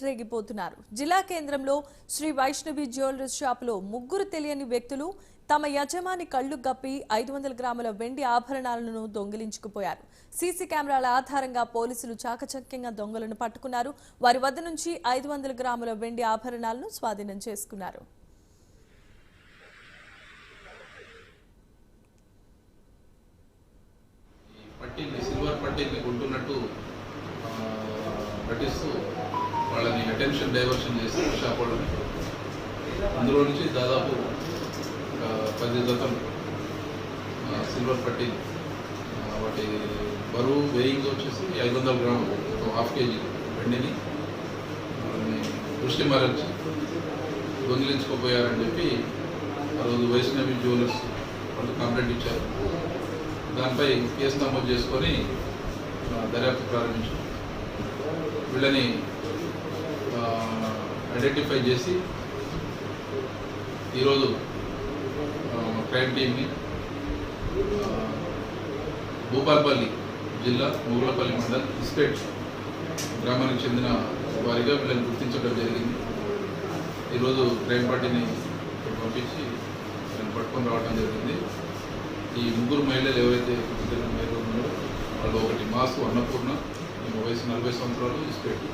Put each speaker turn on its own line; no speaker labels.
పేటరేగిపోతున్నారు జిల్లా కేంద్రంలో శ్రీ వైష్ణవి జ్యువెలరీస్ షాపులో ముగ్గురు తెలియని వ్యక్తులు తమ యజమాని కళ్ళు గప్పి ఐదు వందల గ్రాముల వెండి ఆభరణాలను దొంగిలించుకుపోయారు. సీసీ కెమెరాల ఆధారంగా పోలీసులు చాకచక్యంగా దొంగలను పట్టుకున్నారు. వారి వద్ద నుంచి ఐదు వందల గ్రాముల వెండి ఆభరణాలను స్వాధీనం చేసుకున్నారు.
పట్టింది సిల్వర్ పట్టింది గుంటున్నట్టు పట్టిస్తూ వాళ్ళని అటెన్షన్ డైవర్షన్ చేసి షాప్ అందులో నుంచి దాదాపు ఒక పది జతం సిల్వర్ పట్టి వాటి బరువు వెయింగ్ వచ్చేసి ఐదు వందల గ్రాములు. ఒక హాఫ్ కేజీ వెండిని వాళ్ళని దృష్టి మరల్చి దొంగిలించుకోపోయారని చెప్పి ఆ రోజు వైష్ణవి జ్యువెలర్స్ వాళ్ళు కంప్లైంట్ ఇచ్చారు. దానిపై కేసు నమోదు చేసుకొని దర్యాప్తు ప్రారంభించారు. వీళ్ళని ఐడెంటిఫై చేసి ఈరోజు క్రైమ్ టీమ్ని భూపాల్పల్లి జిల్లా మూగులపల్లి మండల్ ఇస్పేట్ గ్రామానికి చెందిన వారిగా వీళ్ళని గుర్తించడం జరిగింది. ఈరోజు క్రైమ్ పార్టీని పంపించి వీళ్ళని పట్టుకొని రావడం జరిగింది. ఈ ముగ్గురు మహిళలు ఎవరైతే మహిళలు ఉన్నారో వాళ్ళు ఒకటి మాస్క్ అన్నపూర్ణ వయసు నలభై సంవత్సరాలు ఇస్పేట్.